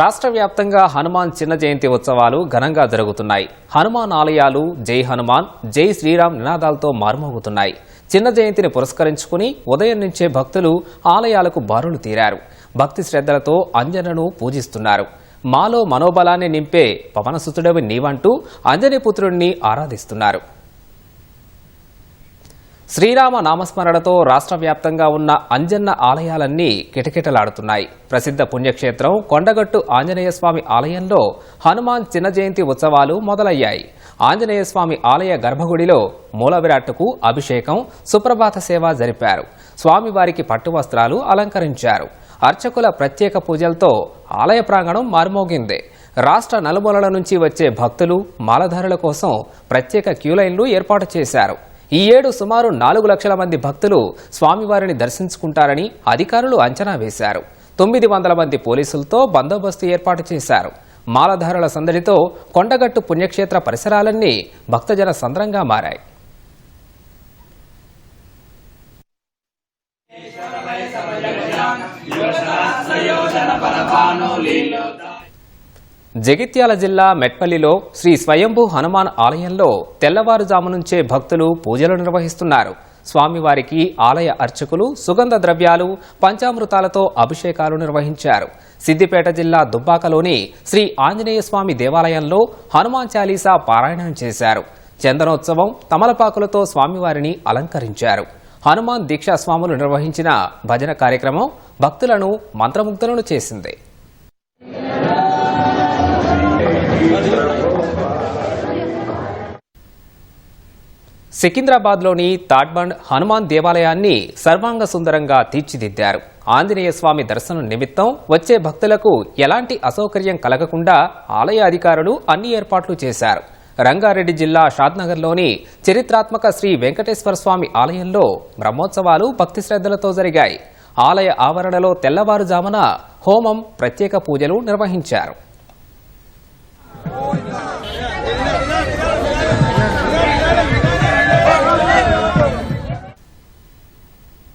రాష్ట్ర వ్యాప్తంగా హనుమాన్ చిన్న జయంతి ఉత్సవాలు ఘనంగా జరుగుతున్నాయి. హనుమాన్ ఆలయాలు జై హనుమాన్ జై శ్రీరామ్ నినాదాలతో మారుమోగుతున్నాయి. చిన్న జయంతిని పురస్కరించుకుని ఉదయం నుంచే భక్తులు ఆలయాలకు బారులు తీరారు. భక్తి శ్రద్ధలతో అంజనను పూజిస్తున్నారు. మాలో మనోబలాన్ని నింపే పవనసుతుడవి నీవంటూ అంజనీపుత్రుడిని ఆరాధిస్తున్నారు. శ్రీరామ నామస్మరణతో రాష్ట్ర వ్యాప్తంగా ఉన్న అంజన్న ఆలయాలన్నీ కిటకిటలాడుతున్నాయి. ప్రసిద్ధ పుణ్యక్షేత్రం కొండగట్టు ఆంజనేయస్వామి ఆలయంలో హనుమాన్ చిన్న జయంతి ఉత్సవాలు మొదలయ్యాయి. ఆంజనేయస్వామి ఆలయ గర్భగుడిలో మూలవిరాట్టుకు అభిషేకం సుప్రభాత సేవ జరిపారు. స్వామివారికి పట్టు వస్త్రాలు అలంకరించారు. అర్చకుల ప్రత్యేక పూజలతో ఆలయ ప్రాంగణం మారుమోగింది. రాష్ట్ర నలుమూలల నుంచి వచ్చే భక్తులు మాలధారుల కోసం ప్రత్యేక క్యూలైన్లు ఏర్పాటు చేశారు. ఈ ఏడు సుమారు నాలుగు లక్షల మంది భక్తులు స్వామివారిని దర్శించుకుంటారని అధికారులు అంచనా వేశారు. తొమ్మిది వందల మంది పోలీసులతో బందోబస్తు ఏర్పాటు చేశారు. మాలధారుల సందడితో కొండగట్టు పుణ్యక్షేత్ర పరిసరాలన్నీ భక్తజన సంద్రంగా మారాయి. జగిత్యాల జిల్లా మెట్పల్లిలో శ్రీ స్వయంభూ హనుమాన్ ఆలయంలో తెల్లవారుజాము నుంచే భక్తులు పూజలు నిర్వహిస్తున్నారు. స్వామివారికి ఆలయ అర్చకులు సుగంధ ద్రవ్యాలు పంచామృతాలతో అభిషేకాలు నిర్వహించారు. సిద్దిపేట జిల్లా దుబ్బాకలోని శ్రీ ఆంజనేయ స్వామి దేవాలయంలో హనుమాన్ చాలీసా పారాయణం చేశారు. చందనోత్సవం తమలపాకులతో స్వామివారిని అలంకరించారు. హనుమాన్ దీక్షా స్వాములు నిర్వహించిన భజన కార్యక్రమం భక్తులను మంత్రముగ్ధులను చేసింది. సికింద్రాబాద్లోని తాడ్బండ్ హనుమాన్ దేవాలయాన్ని సర్వాంగ సుందరంగా తీర్చిదిద్దారు. ఆంజనేయ స్వామి దర్శనం నిమిత్తం వచ్చే భక్తులకు ఎలాంటి అసౌకర్యం కలగకుండా ఆలయ అధికారులు అన్ని ఏర్పాట్లు చేశారు. రంగారెడ్డి జిల్లా షాద్నగర్లోని చరిత్రాత్మక శ్రీ వెంకటేశ్వర స్వామి ఆలయంలో బ్రహ్మోత్సవాలు భక్తి శ్రద్ధలతో జరిగాయి. ఆలయ ఆవరణలో తెల్లవారుజామున హోమం ప్రత్యేక పూజలు నిర్వహించారు.